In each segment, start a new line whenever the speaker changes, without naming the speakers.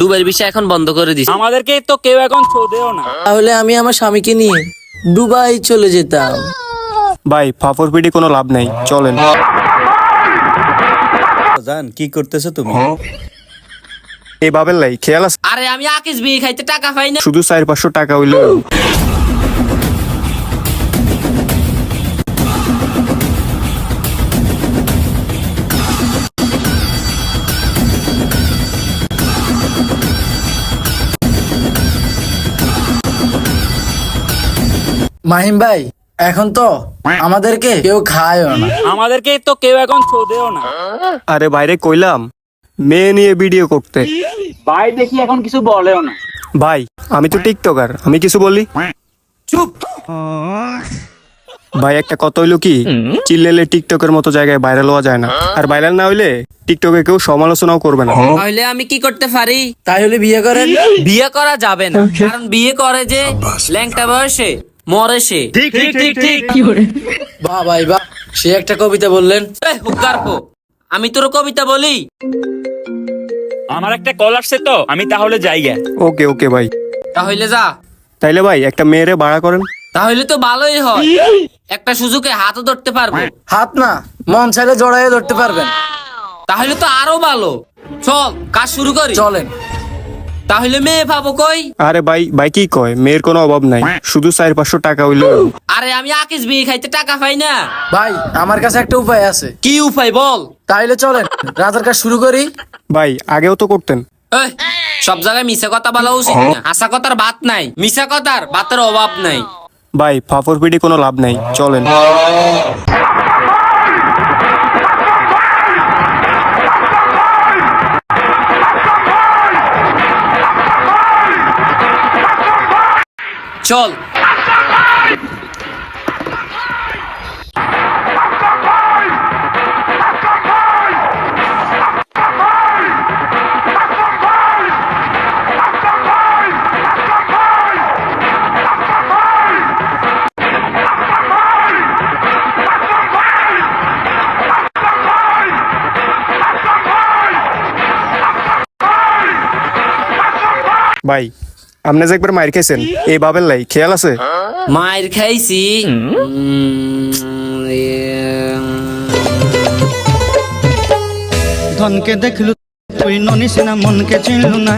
দুবাইয়ের বিষয় এখন বন্ধ করে দিছি।
আমাদেরকে তো কেউ এখন ছোদেও না।
তাহলে আমি আমার স্বামীকে নিয়ে দুবাই চলে যেতাম।
ভাই ফাফর পিটি কোনো লাভ নাই চলেন।
জান কি করতেছো তুমি?
এই বাবের লাই খেয়াল আছে?
আরে আমি আকিস বিয়ে খাইতে টাকা পাই না।
শুধু চার পাঁচশো টাকা হইল।
মাহিম ভাই এখন তো আমাদেরকে কেউ খায়ও না।
আমাদেরকে তো কেউ এখন ছোদেও না।
আরে বাইরে কইলাম মেয়ে নিয়ে ভিডিও করতে।
ভাই দেখি এখন কিছু বলেও না।
ভাই আমি তো টিকটকার আমি কিছু বলি?
চুপ!
ভাই একটা কথা হইল কি চিল্লেলে টিকটকের মতো জায়গায় ভাইরাল হওয়া যায় না। আর ভাইরাল না হইলে টিকটকে কেউ সমালোচনাও করবে না।
তাহলে আমি কি করতে পারি?
তাই হলে বিয়ে করেন?
বিয়ে করা যাবে না। কারণ বিয়ে করে যে ল্যাংটা বয়সে। মরে সে।
ঠিক ঠিক ঠিক ঠিক
বাহ ভাই বাহ। সে একটা কবিতা বললেন।
এই আমি তোর কবিতা বলি।
আমার একটা কল আসছে তো আমি তাহলে যাই গে।
ওকে ওকে ভাই।
তাহলে যা।
তাইলে ভাই একটা মেয়েরে ভাড়া করেন।
তাহলে তো ভালোই হয়। একটা সুযোগে হাতও ধরতে পারব।
হাত না মন চাইলে জড়াইয়ে ধরতে পারবেন।
তাহলে তো আরও ভালো। চল কাজ শুরু করি।
চলেন।
তাহলে মেয়ে পাবো কই?
আরে ভাই ভাই কি কয়? মেয়ের কোনো অভাব নাই। শুধু চার পাঁচশো টাকা হইল।
আরে আমি আকিস বিয়ে খাইতে টাকা পাই না।
ভাই আমার কাছে একটা উপায় আছে।
কি উপায় বল?
তাইলে চলেন রাজার কাজ শুরু করি।
ভাই আগেও তো করতেন।
এই, সব জায়গায় মিশা কথা বলা উচিত না। আশা কথার ভাত নাই। মিশা কথার ভাতের অভাব নাই।
ভাই ফাফর পিটি কোনো লাভ নাই। চলেন।
চল।
ভাই আপনি যে একবার মাইর খাইছেন এই বাবের লাই খেয়াল আছে?
মায়ের খাইছি।
ধনকে দেখলু তুই ননিস না মনকে চিনলু না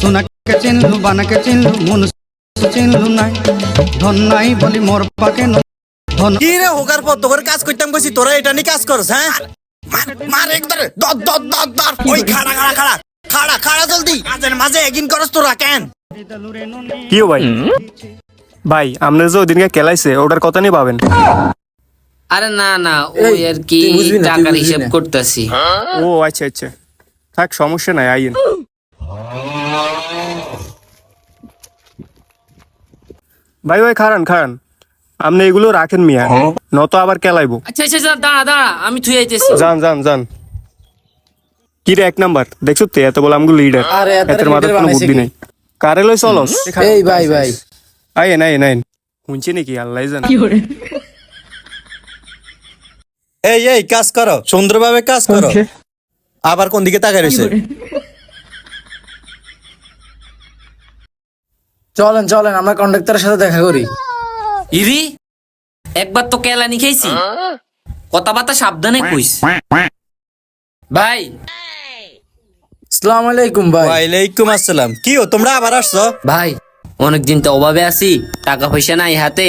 সোনাকে চিনলু বানাকে চিনলু মন চিনলু না ধন নাই বলি মোর পাকে ধন
কি রে হোকার পর তোর কাজ করতাম কইছি তোরা এটা নিয়ে কাজ করছ হ্যাঁ? মার মার একদম দর দর দর দর। ওই খাড়া খাড়া খাড়া। খাড়া খাড়া জলদি। কাজের মাঝে এগিন করস তোরা কেন?
কিও ভাই? ভাই আপনার যে ওদিনকে খেলাইছে ওটার কথা নিয়ে পাবেন
আরে না না ওই আর কি টাকার হিসাব করতেছি।
ও আচ্ছা আচ্ছা। থাক সমস্যা নাই আইন ভাই ভাই খারান খারান আপনি এগুলো রাখেন মিয়া নত আবার কেলাইবো।
আচ্ছা আচ্ছা দাঁড়া দাঁড়া আমি থুয়ে আইতেছি।
যান যান যান। কি রে এক নাম্বার? দেখছ তো এত বলে আমগুলো লিডার
আরে, এত
মাথার কোনো বুদ্ধি? নেই। কারে লই চলস
এই ভাই ভাই।
আইন আইন আইন। শুনছি নাকি? আল্লাহ জান।
এই এই কাজ করো। সুন্দরভাবে কাজ করো। আবার কোন দিকে তাকাই রইছে
চলেন চলেন আমরা কন্ডাক্টরের সাথে দেখা করি।
ইরি একবার তো কেলানি খেয়েছি কথাবার্তা সাবধানে কইস। ভাই
সালাম আলাইকুম ভাই।
ওয়ালাইকুম আসসালাম। কি ও তোমরা আবার আসছো?
ভাই অনেকদিন তো অভাবে আছি টাকা পয়সা নাই হাতে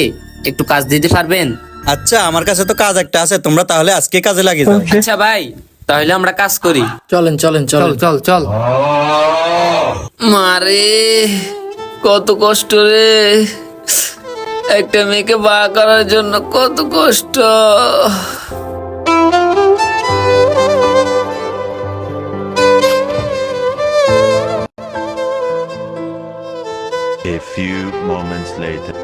একটু কাজ দিতে পারবেন?
আচ্ছা আমার কাছে তো কাজ একটা আছে তোমরা তাহলে আজকে কাজে লাগিয়ে যাও।
আচ্ছা ভাই তাহলে আমরা কাজ করি।
চলেন চলেন চলেন।
চল চল মারে কত কষ্ট রে। একটা মেয়েকে বা করার জন্য কত কষ্ট।
A few moments later.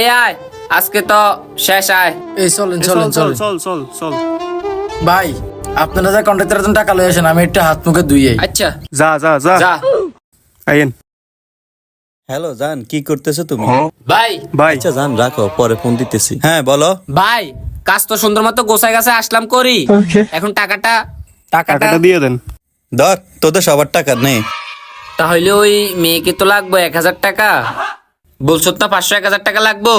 এ আয় আজকে তো শেষ আয়।
এই চলেন
চল
চলেন
চল
চলেন।
চল চল চল।
ভাই আপনারা যা কন্ডাক্টরের জন্য টাকা লয়ে আসেন আমি একটু হাত মুখে ধুইয়ে
আচ্ছা।
যা যা যা।
যা।
আইন
হ্যালো জান কি করতেছো তুমি?
ভাই।
ভাই।
আচ্ছা জান রাখো পরে ফোন দিতেছি। হ্যাঁ বলো।
ভাই কাজ তো সুন্দর মতো গোছায় গাছে আসলাম করি। এখন টাকাটা টাকাটা
টাকাটা দিয়ে দেন।
ধর তোদের সবার টাকা নেই।
তাহলে ওই মেয়েকে তো লাগবে এক হাজার টাকা। বলছো না পাঁচশো এক হাজার টাকা লাগবো?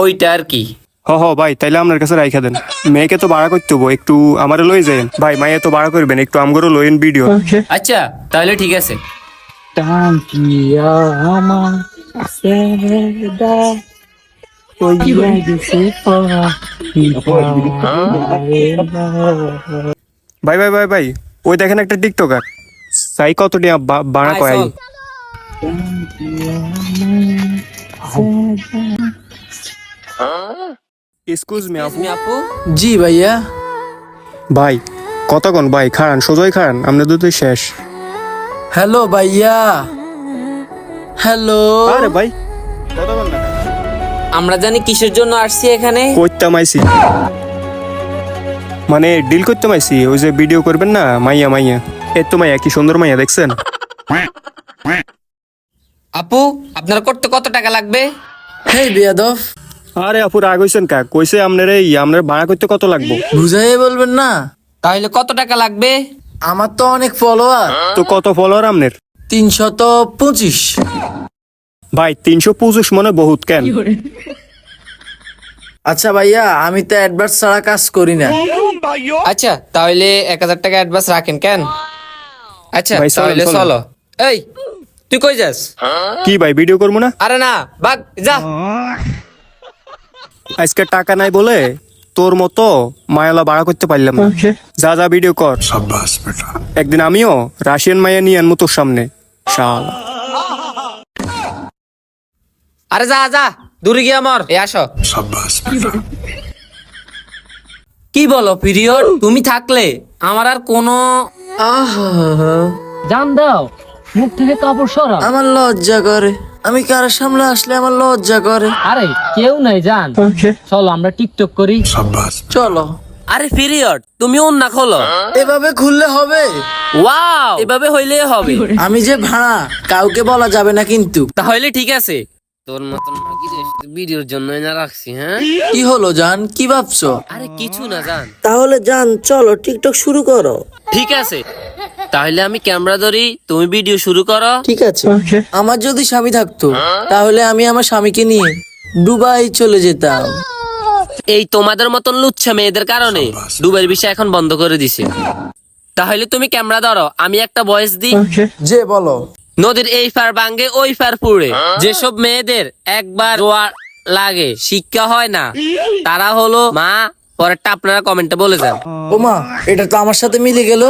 ওইটা আর কি।
হ হ ভাই তাইলে আপনার কাছে রাইখা দেন। মেয়েকে তো ভাড়া করতে হব একটু আমারে লই যান ভাই মাইয়া তো ভাড়া করবেন একটু আমগরও লইন ভিডিও।
আচ্ছা তাহলে ঠিক আছে।
ভাই ভাই ভাই ভাই ওই দেখেন একটা টিকটকার। সাই কত টিয়া বা- ভাড়া
আয়
কয়
চল।
এক্সকিউজ মি আপু।
জি ভাইয়া।
ভাই কতক্ষণ? ভাই খান সোজই খান আপনার দুধ শেষ।
হ্যালো ভাইয়া। হ্যালো।
আরে ভাই কতক্ষণ না
আমরা জানি কিসের জন্য আসছি এখানে।
করতে মাইছি মানে ডিল করতে মাইছি ওই যে ভিডিও করবেন না মাইয়া মাইয়া। এর তো মাইয়া কি সুন্দর মাইয়া দেখছেন?
আপু আপনার করতে কত টাকা লাগবে?
হেই বেয়াদব।
আরে আপু রাগ হইছেন কা? কইছে আপনার এই আপনার ভাড়া করতে কত লাগবে?
বুঝাই বলবেন না।
তাহলে কত টাকা লাগবে?
আমার তো অনেক ফলোয়ার।
তো কত ফলোয়ার আপনার?
তিনশত পঁচিশ।
ভাই তিনশো পঁচিশ মনে বহুত কেন?
আচ্ছা ভাইয়া আমি তো অ্যাডভান্স ছাড়া কাজ করি না।
আচ্ছা তাহলে এক হাজার টাকা অ্যাডভান্স রাখেন কেন? আচ্ছা
ভাই, চলেন,
তাহলে
চলেন।
চলো। এই তুই কই যাস?
কি ভাই ভিডিও করব না?
আরে না যা।
আজকে টাকা নাই বলে তোর মতো মায়ালা ভাড়া করতে পারলাম না। যা যা ভিডিও কর। একদিন আমিও রাশিয়ান মায়া নিয়ে আনব তোর সামনে। শালা।
আরে যা যা দূরে গিয়ে আমার এ আসো। কি বলো পিরিয়ড? তুমি থাকলে আমার আর কোনো
আহা।
জান দাও মুখ থেকে কাপড় সরা
আমার লজ্জা করে। আমি কারোর সামনে আসলে আমার লজ্জা করে।
আরে কেউ নাই জান। চলো আমরা টিকটক করি।
চলো।
আরে পিরিয়ড তুমি অন্য খোলো।
এভাবে খুললে হবে?
ওয়াও এভাবে হইলেই হবে।
আমি যে ভাড়া কাউকে বলা যাবে না কিন্তু।
তাহলে ঠিক আছে। তোর মতন ভিডিওর জন্য না রাখছি হ্যাঁ?
কি হলো জান? কি ভাবছ?
আরে কিছু না জান।
তাহলে জান চলো টিকটক শুরু করো।
ঠিক আছে। তাহলে আমি ক্যামেরা ধরি তুমি ভিডিও শুরু করো।
ঠিক আছে। আমার যদি স্বামী থাকতো তাহলে আমি আমার স্বামীকে নিয়ে দুবাই চলে যেতাম।
এই তোমাদের মতন লুচ্ছা মেয়েদের কারণে দুবাইয়ের বিষয় এখন বন্ধ করে দিছে। তাহলে তুমি ক্যামেরা ধরো আমি একটা ভয়েস দিই।
যে বলো।
নদীর এই পার ভাঙ্গে ওই পার পুড়ে। যেসব মেয়েদের একবার জোয়ার লাগে শিক্ষা হয় না তারা হলো মা পরেরটা আপনারা কমেন্টে বলে যান।
ও মা এটা তো আমার সাথে মিলে গেল।